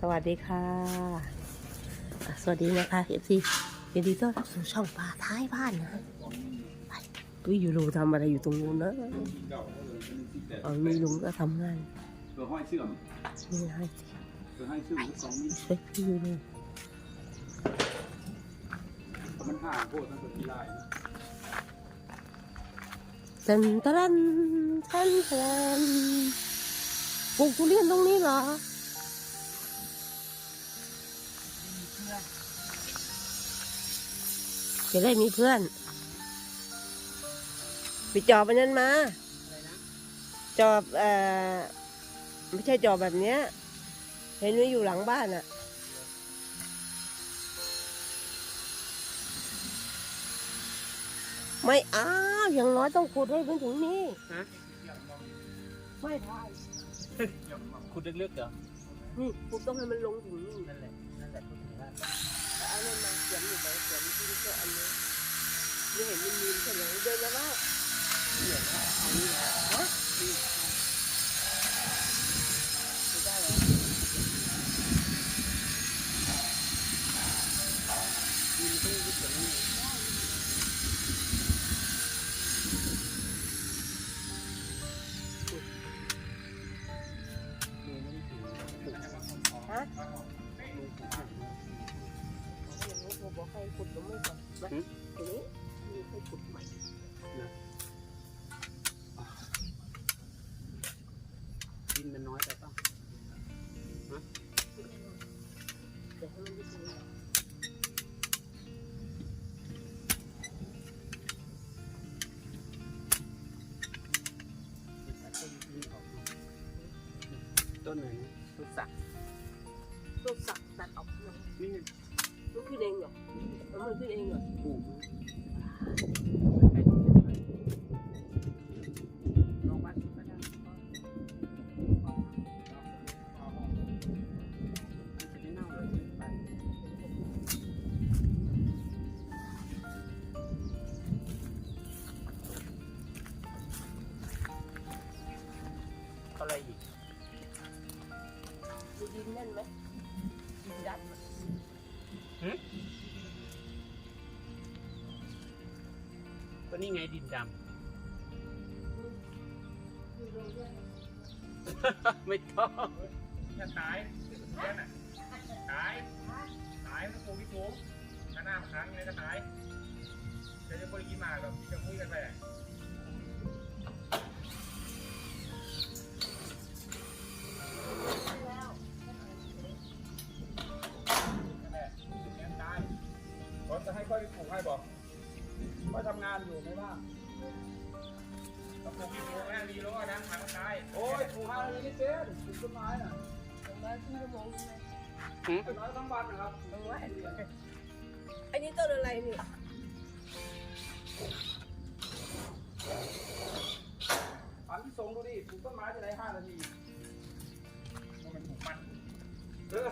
สวัสดีค่ะ สวัสดีนะคะเอฟซียินดีต้อนรับสู่ช่องป่าท้ายบ้านนะไปตุ้ยอยู่ลุงทำอะไรอยู่ตรงนู้นนะเอามีลุงก็ทำงานเพื่อห้อยเชื่อมนี่ให้สิเพื่อให้เชื่อมสองนี้ช่วยพี่อยู่เลยมันห่างโคตรตั้งแต่ที่ไล่ตันตันตันตันปลูกทุเรียนตรงนี้เหรอ จะได้มีเพื่อนไปจอบอันนั้นมาจอบเอ่อไม่ใช่จอบแบบเนี้ย เห็นไว้อยู่หลังบ้านอะไม่อ้าวอย่างน้อยต้องขุดให้เป็นถึงนี่ฮะไม่ได้คุณลึกๆเหรอนี่ขุดต้องให้มันลงถึงนี่นั่นแหละนั่นแหละคุณถึงว่าแต่ เอาเงินมาเขียนอยู่ไหนเขียนที่นี่ก็อันนี้ไม่เห็นมันมีใช่ไหมเดินแล้วว่าเขียนว่าอันนี้ฮะ ต้นไหนนะต้นสักต้องสักตัดออกนะนี่ไงมันขึ้นเองเหรอมันขึ้นเองเหรอปลูก นี่ไงดินดำ ไม่ต้องจะตายเพื่อนอะตาย ตายมันปูพี่ปูถ้าหน้ามันครั้งเลยก็ตายจะจะบริกินมาแบบจะคุยกันไป ทั้งวันนะครับเอาไว้อันนี้ต้นอะไรนี่อันที่ส่งดูดิปลูกต้นไม้จะได้ห้านาทีมันปลูกมันเออ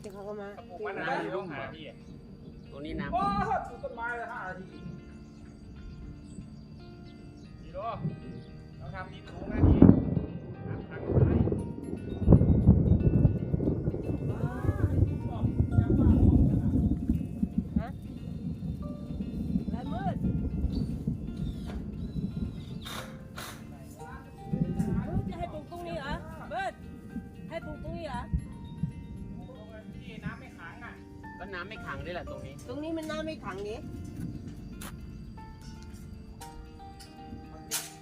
เดี๋ยวเขาก็มาปลูกมันนะได้ต้องหาที่ตรงนี้น้ำโอ้ปลูกต้นไม้ได้ห้านาทีดีโลเราทำดีถูกนะดี ไม่ขังนี้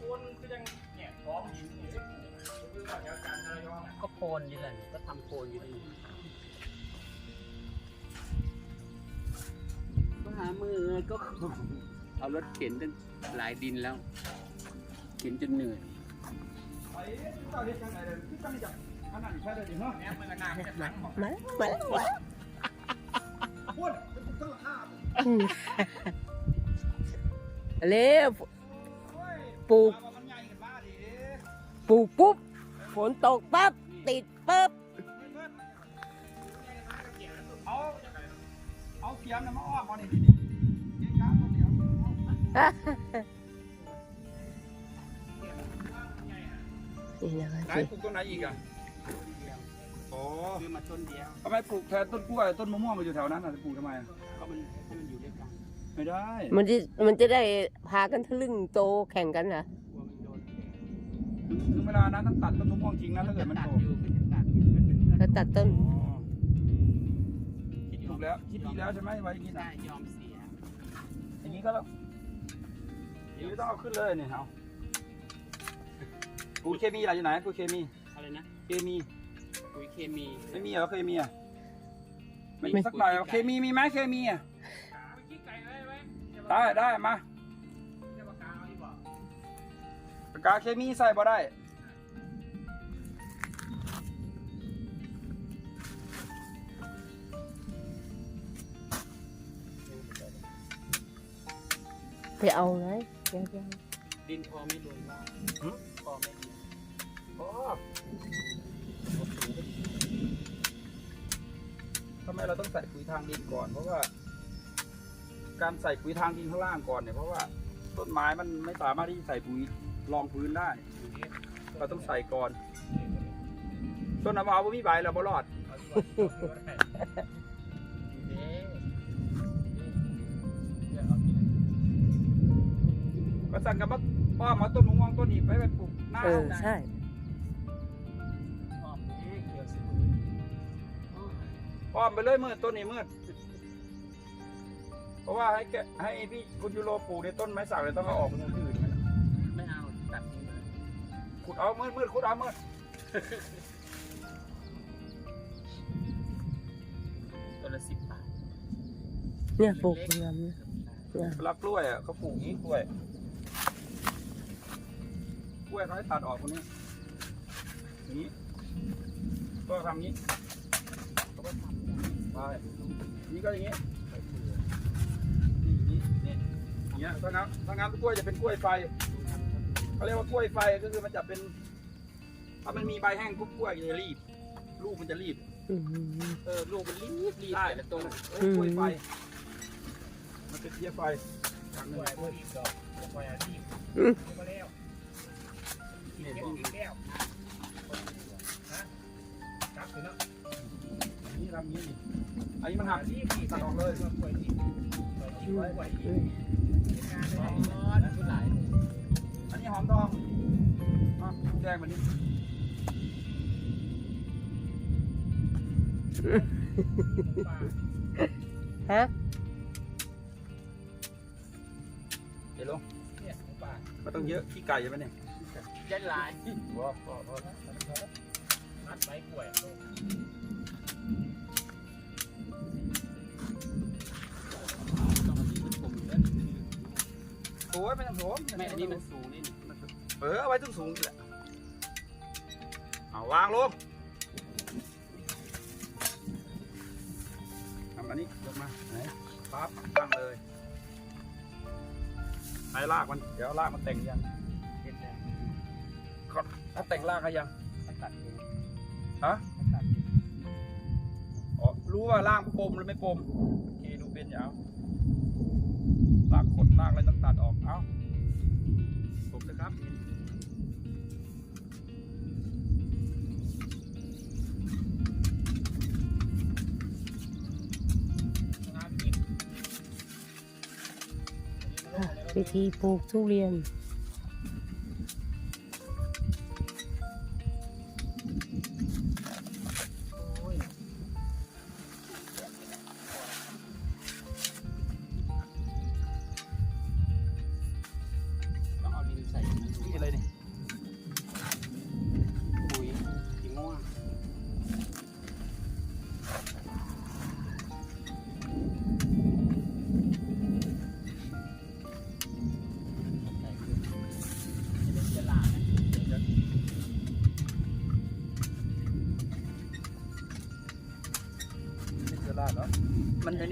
คนก็ยังเนี่ยท้องหินนี่ได้ปลูกคือว่าแถวจันทร์ระยองอะก็โคนอยู่แหละก็ทำโคนอยู่นี่ก็หามือก็เอารถเข็นจนหลายดินแล้ว เข็นจนเหนื่อยไอ้ตอนนี้จังไหนเลยที่ตั้งจับขนาดแค่เลยดิเนาะเนี่ยมันก็น่าจะขังหมดมาแล้วมาแล้วมาแล้วพูดเป็นปลูกต้นละห้าอืม เร็วปลูกมันใหญ่กันบ้าดิปลูกปุ๊บ ฝนตกปั๊บ ติดปุ๊บ เอาเอาเขียมนะมาอ้อมเอาดิดิดิกาตัวเดียวนี่นะคะไหนสิปลูกต้นไหนอีกอะอ๋อต้นเดียวทำไมปลูกแทนต้นกล้วยต้นมะม่วงไปอยู่แถวนั้นอะจะปลูกทำไมอะ ก็มันให้มันอยู่ด้วยกันไม่ได้มันจะมันจะได้พากันทะลึ่งโตแข่งกันเหรอกลัวมันโดนแดดถึงถึงเวลานั้นต้องตัดต้นมะม่วงทิ้งนะถ้าเกิดมันตัดโตอยู่ก็จะตัดอยู่มันเป็นเพื่อนแล้วตัดต้น อ๋อคิดถูกแล้วคิดดีแล้วใช่ไหมไว้อย่างนี้ได้นะยอมเสียอย่างนี้ก็แล้วอย่างนี้ต้องเอาขึ้นเลยเนี่ยเอาปุ๋ยเคมีอะไรอยู่ไหนปุ๋ยเคมีอะไรนะเคมีปุ๋ยเคมีไม่มีเหรอเคมีอะ ไม่มีสักหน่อยเหรอเคมีมีไหมเคมีอะขี้ไก่ได้ไหมได้ได้มาจะปากกาเอาดีกว่าปากกาเคมีใส่บ่ได้ไปเอาไงเดี๋ยวเดี๋ยวดินพอไม่รวมว่าพอไม่ดีอ๋อ ไมเราต้องใส่ปุ๋ยทางดินก่อน เพราะว่า การใส่ปุ๋ยทางดินข้างล่างก่อนเนี่ยเพราะว่าต้นไม้มันไม่สามารถที่จะใส่ปุ๋ยรองพื้นได้ เราต้องใส่ก่อน ต้นน้ำเอาบ่มีใบแล้วบ่รอดก็สั่งกับว่าป้อมเอาต้นมะม่วงต้นนี้ไปไปปลูกหน้าเออใช่ ป้อมไปเลยมืดต้นนี้มืด เพราะว่าให้แกให้พี่คุณยูโรปลูกในต้นไม้สักเลยต้องเอาออกเป็นอื่นๆนะไม่เอาตัดทิ้งเลยขุดเอามืดมืดขุดเอามืดตัวละสิบบาทเนี่ยปลูกงามนะเนี่ยเวลากล้วยอะเขาปลูกอย่างนี้กล้วย กล้วยเขาให้ตัดออกตรงนี้อย่างนี้ก็ทำอย่างนี้เขาก็ทำไป นี่ก็อย่างนี้นี่นี่นี่อย่างเงี้ยถ้างั้นถ้างั้นกล้วยจะเป็นกล้วยไฟเขาเรียกว่ากล้วยไฟก็คือมันจะเป็นถ้ามันมีใบแห้งปุ๊บกล้วยมันจะรีบ ลูกมันจะรีบอืมเออลูกมันรีบรีบได้แต่ละต้นเออกล้วยไฟ มันเป็นเพี้ยไฟอย่างหนึ่งกล้วยรีบดอกกล้วยรีบอืมมาแล้วนี่เก็บอีกแล้วฮะครับถึงแล้วอันนี้ ทำอย่างนี้นี่อันนี้มันหักรีบอีกตัดออกเลยกล้วยรีบกล้วยรีบกล้วยรีอืบมงานได้แล้วก็หลายอันนี้หอมทองอะแดงแบบนี้ฮะเดี๋ยวลงเนี่ยป่ามันต้องเยอะขี้ไก่ใช่ไหมเนี่ยยันหลายว้าวว้าวว้าวมัดไม้กล้วย โอ้ยไม่ต้องโถมแม่อันนี้มันสูงนี่เออเอาไว้ต้องสูงๆแหละเอาวางลงทำอันนี้ยกมาไหนปั๊บตั้งเลยไหนลากมันเดี๋ยวลากมันแต่งยังเห็นแล้วก่อนถ้าแต่งลากให้ยังตัดเองฮะตัดอ๋อรู้ว่าลากปมหรือไม่ปมโอเคดูเป็นอยาว ลากขดลากอะไรต้องตัดออก เอ้าผมนะครับค่ะวิธีปลูกทุเรียน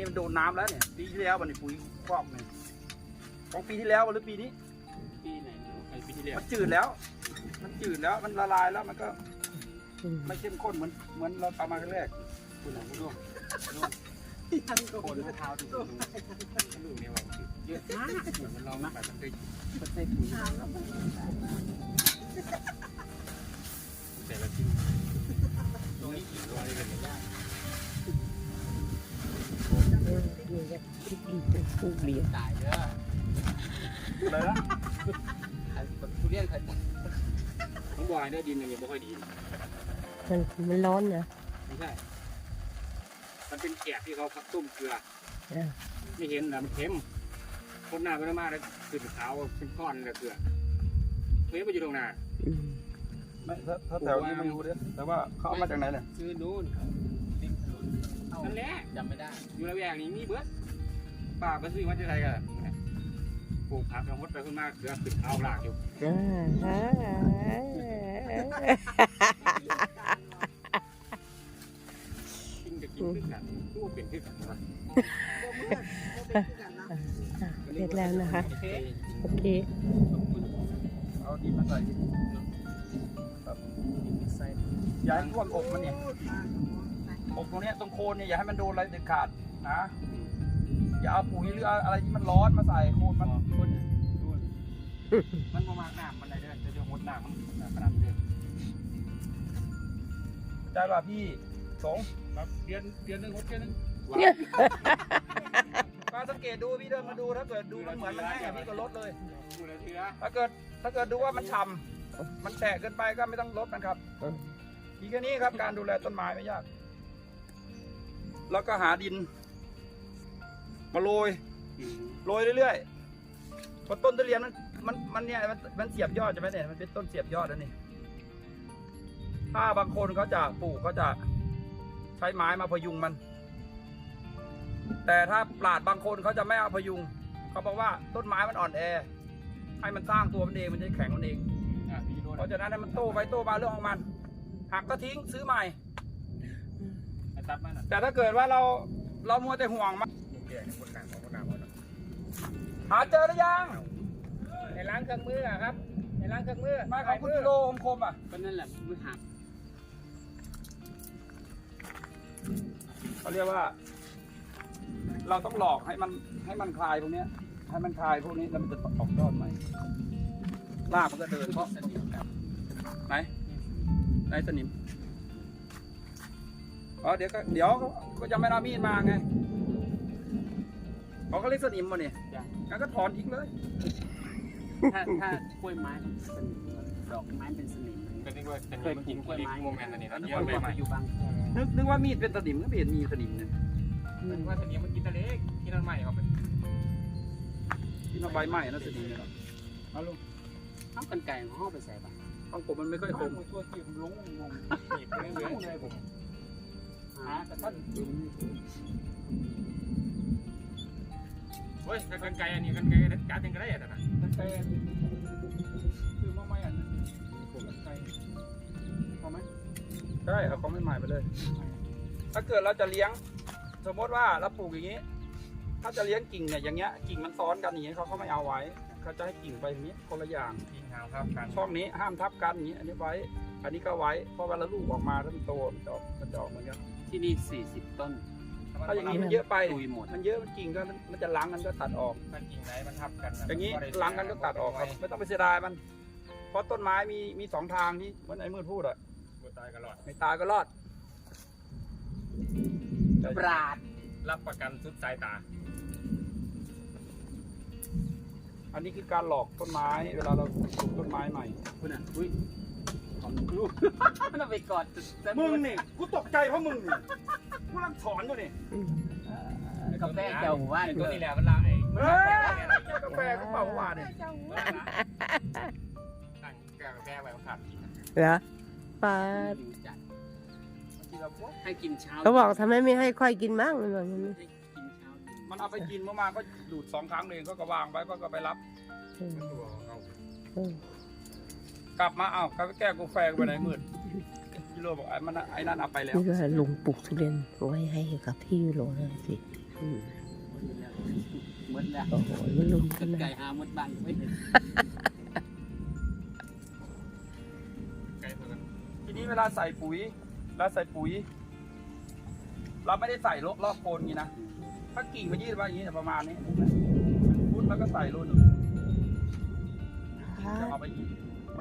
นอันนี้มันโดนน้ำแล้วเนี่ย ปีที่แล้วมันนี่ปุ๋ยครอบเนี่ยของปีที่แล้วหรือปีนี้ ปีไหนเนอะไอปีที่แล้วมันจืดแล้ว มันจืดแล้วมันละลายแล้วมันก็อืมไม่เข้มข้นเหมือนเหมือนเราทำมาครั้งแรกคุณหลวงพ่อร่วงร่วงโคนมะพร้าวดูดูดูเนี่ยว่าเยอะมากเหมือนมันลองนะแบบมันเคยมันใส่ปุ๋ยแต่ละที่ตรงนี้กี่ตัวเลยกันยากเออ นี่ก็ที่ดินเป็นผู้เลี้ยงตายเด้ออะไรนะทุเรียนเคยต้องบอยเด้อดินยังไม่ค่อยดีมันมันร้อนนะไม่ใช่ มันเป็นแกะที่เขาต้มเกลือเออไม่เห็นนะมันเค็มคนหน้าก็ได้มาแล้วขึ้นขาวเป็นก้อนเลยเกลือเฮ้ยมาอยู่ตรงหน้าอืมไม่ถ้าถ้าแถวนี้ไม่รู้เด้อแต่ว่าเขาเอามาจากไหนเนี่ยซื้อนู้นริมถ นนนั่นแหละจำไม่ได้ อยู่ระแวกนี้มีเบิร์ดป้าไปซื้อมาที่ไทยกันปลูกผักกระมดไปขึ้นมาเกลือขึ้นขาวหลากอยู่อ่าฮะกินกับกินขึ้นกันตู้เป็นขึ้นกันนะเสร็จแล้วนะคะ โอเค เอาดินมาใส่ดิครับอย่าให้ท่วมอกมันเนี่ย อกตรงเนี้ยตรงโคนเนี่ยอย่าให้มันโดนอะไรเด็ดขาดนะอย่าเอาปุ๋ยหรืออะไรที่มันร้อนมาใส่โคนมันคนนู่นมันประมาณน้ำมันอะไรเด้อจะจะหดน้ำมันขนาดเด้อได้ป่ะพี่สงครับเดือนเดือนหนึ่งหดเดือนหนึ่งก็สังเกตดูพี่เดินมาดูถ้าเกิดดูมันเหมือนมันแห้งอะพี่ก็ลดเลยดูเลยเถือถ้าเกิดถ้าเกิดดูว่ามันฉ่ำมันแฉะเกินไปก็ไม่ต้องลดมันครับอืมทีแค่นี้ครับการดูแลต้นไม้ไม่ยาก แล้วก็หาดิน มาโรยโรยเรื่อยๆพอต้นทุเรียนมันมันมันเนี่ยมันมันเสียบยอดใช่ไหมเนี่ยมันเป็นต้นเสียบยอดแล้วนี่ถ้าบางคนเขาจะปลูกเขาจะใช้ไม้มาพยุงมัน แต่ถ้าปราดบางคนเขาจะไม่เอาพยุงเขาบอกว่าต้นไม้มันอ่อนแอ ให้มันสร้างตัวมันเองมันจะแข็งมันเองอะพี่โดนเพราะฉะนั้นให้มันโตไปโตมาเรื่องของมันหักก็ทิ้งซื้อใหม่ไอ้ ตัดมันอะแต่ถ้าเกิดว่าเราเรามัวแต่ห่วงมันแก่ในคนกลางของคนหน้าคนหาเจอหรือยังในร้านเครื่องมืออะครับ ในร้านเครื่องมือไมาของคุณกิโลคมๆอะก็นั่นแหละมือหักเขาเรียกว่า เราต้องหลอกให้มันให้มันคลายพวกเนี้ย ให้มันคลายพวกนี้แล้วมันจะออกยอดใหม่รากมันก็เดินเพราะสนิทครับไหนไหนสนิม อ๋อเดี๋ยวก็เดี๋ยวก็จะไม่เอามีดมาไงเขาก็เรียกสนิมมาเนี่ยงั้นก็ถอนทิ้งเลย ถ้าถ้ากล้วยไม้เป็นสนิมดอกไม้เป็นสนิมก็นึกว่าจะเคมียเมื่อปลูกี้กกล้วยที่ไม้โมเมนต์อันนี้แล้วเยเยอะอะไปไปไหมอยู่บางแคนึกนึกว่ามีดเป็นสนิมก็ไม่เห็นมีสนิมเนี่ยนึกว่าจะมีเมื่อกี้ตะเล็กที่นั่นใหม่เขาเป็นที่มาใบใหม่นะสนิมเนี่ยเอาลูกข้าวกันไก่ของห้องไปใส่ปะต้องผมมันไม่ค่อยคมตัวที่ผมลงงงหนีบเรื่อยๆเลยผม หาแต่ท่านเฮ้ยกันไกลอันนี้กันไกลการเป็นกันได้แต่นะตั้งแต่คือมาใหม่อันนั้นผมตั้งใจเอาไหมได้เอาของใหม่ๆไปเลย ถ้าเกิดเราจะเลี้ยง สมมติว่าเราปลูกอย่างนี้ ถ้าจะเลี้ยงกิ่งเนี่ยอย่างเงี้ยกิ่งมันซ้อนกันอย่างเงี้ยเขาก็ไม่เอาไว้เขาจะให้กิ่งไปอย่างนี้คนละอย่างทิ้งหางครับการช่องนี้ห้ามทับกันอย่างนี้ อันนี้ไว้ อันนี้ก็ไว้เพราะเวลาลูกออกมาถ้ามันโตมันจะออกมันจะออกเหมือนกัน ที่นี่ 40 ต้น ถ้าอย่างนี้มันเยอะไป ตุยหมด มันเยอะมันกิ่งก็มันมันจะล้างกันก็ตัดออกมันกิ่งไหนมันทับกันอย่างนี้ล้างกันก็ตัดออกครับไม่ต้องไปเสียดายมัน เพราะต้นไม้มีมีสองทางที่เหมือนไอ้มืดพูดอะกูตายกันหลอดไม่ตายก็รอด ปราด รับประกันสุดสายตา อันนี้คือการหลอกต้นไม้ เวลาเราปลูกต้นไม้ใหม่คุณอะอุ้ยของลูก มันเอาไปกอดแต่มึงนี่กูตกใจเพราะมึงนี่กูรังถอนอยู่นี่อืมกาแฟแก้วหมู่บ้านไอ้เตัวนี้แหละมันละไอ้เฮ้ยกาแฟกูเปล่าเมื่อวานเนี่ยตั้งกาแฟไว้ขาดกินเหรอปลาจัดทีละพวกให้กินเช้าเขาบอกทำไมไม่ให้ค่อยกินมั่งมันบอกอย่างนี้ให้กินเช้ามันเอาไปกินเมื่อวานก็ดูดสองครั้งเองก็ก็วางไว้ก็ก็ไปรับอืมตัวของเขาอืม กลับมาเอ้ากาแก้วกาแฟกูไปไหนมืดกิโลบอกไอ้มันไอ้นั่นเอาไปแล้วนี่ก็ลุงปลูกทุเรียนไว้ให้กับพี่ยูโรเลยสิอืมหมดแล้วโอ้โหมันลุงกัขึ้นนมาไก่หาหมดบ้านไม่เห็นไกลเท่ากันทีนี้เวลาใส่ปุ๋ยเวลาใส่ปุ๋ย เราไม่ได้ใส่รอบรอบโคนอย่างนี้นะถ้ากิ่งมันยืดมาอย่างนี้เนี่ยประมาณนี้พุดแล้วก็ใส่รุ่นจะเอาไปอีกมันก็ลาก